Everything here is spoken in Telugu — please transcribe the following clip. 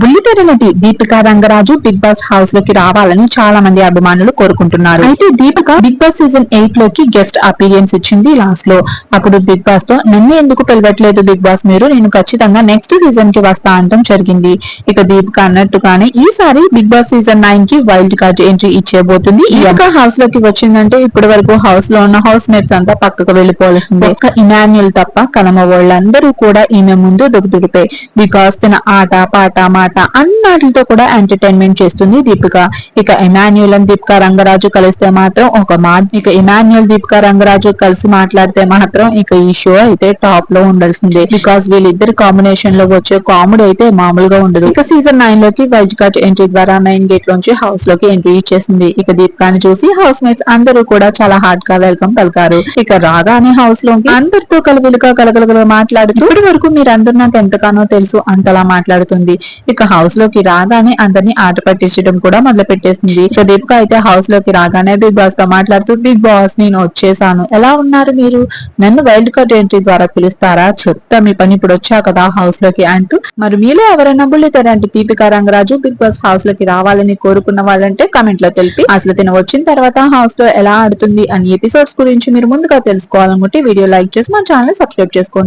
బుల్లితెర నటి దీపికా రంగరాజు బిగ్ బాస్ హౌస్లోకి రావాలని చాలా మంది అభిమానులు కోరుకుంటున్నారు. అయితే దీపిక బిగ్ బాస్ సీజన్ ఎయిట్లోకి గెస్ట్ అపీరియన్స్ ఇచ్చింది లాస్ట్లో. అప్పుడు బిగ్ బాస్తో నన్ను ఎందుకు పిలవట్లేదు బిగ్ బాస్ మీరు? నేను ఖచ్చితంగా నెక్స్ట్ సీజన్కి వస్తా అంటాం జరిగింది. ఇక దీపిక అన్నట్టుగానే ఈసారి బిగ్ బాస్ సీజన్ నైన్కి వైల్డ్ కార్డ్ ఎంట్రీ ఇచ్చేబోతుంది ఈ యొక్క హౌస్లోకి వచ్చిందంటే ఇప్పటి వరకు హౌస్లో ఉన్న హౌస్ మేట్స్ అంతా పక్కకు వెళ్ళిపోవాల్సిందే. ఒక్క ఇమాన్యుల్ తప్ప కలమ వాళ్ళందరూ కూడా ఈమె ముందు దుగ్దుడిపే. బికాస్ తన ఆట పాట మాట అన్నాటితో కూడా ఎంటర్టైన్మెంట్ చేస్తుంది దీపిక. ఇక ఇమాన్యుల్ అని దీపిక రంగరాజు కలిస్తే మాత్రం ఒక మా ఇక ఇమాన్యుల్ దీపిక రంగరాజు కలిసి మాట్లాడితే మాత్రం ఇక ఈ షో అయితే టాప్లో ఉండాల్సిందే. బికాస్ వీళ్ళిద్దరు కాంబినేషన్లో వచ్చే కామెడీ అయితే మామూలుగా ఉండదు. ఇక సీజన్ నైన్లోకి వైజ్ కట్ ఎంట్రీ ద్వారా మెయిన్ గేట్ లోంచి హౌస్లోకి ఎంట్రీ ఇచ్చేసింది. ఇక దీపికాని చూసి హౌస్ మేట్స్ అందరూ కూడా చాలా హార్డ్గా వెల్కమ్ పలికారు. ఇక రాగానే హౌస్లోకి అందరితో కలవిలుగా కలగలగల మాట్లాడుతూ ఇప్పటి వరకు మీరందరూ నాకు ఎంతగానో తెలుసు అంతలా మాట్లాడుతుంది. ఇక హౌస్లోకి రాగానే అందరినీ ఆట పట్టించడం కూడా మొదలు పెట్టేసింది. సో దీపిక అయితే హౌస్లోకి రాగానే బిగ్ బాస్తో మాట్లాడుతూ బిగ్ బాస్ నేను వచ్చేసాను. ఎలా ఉన్నారు మీరు? నన్ను వైల్డ్ కార్డ్ ఎంట్రీ ద్వారా పిలుస్తారా? చెప్తా మీ పని ఇప్పుడు వచ్చా కదా హౌస్లోకి అంటూ మరి మీలో ఎవరైనా బుల్లితెరంటి దీపిక రంగరాజు బిగ్ బాస్ హౌస్లోకి రావాలని కోరుకున్న వాళ్ళంటే కమెంట్లో తెలిపి అసలు తిన వచ్చిన తర్వాత హౌస్లో ఎలా ఆడుతుంది అని ఎపిసోడ్స్ గురించి మీరు ముందుగా తెలుసుకోవాలనుకుంటే వీడియో లైక్ చేసి మా ఛానల్ సబ్స్క్రైబ్ చేసుకోండి.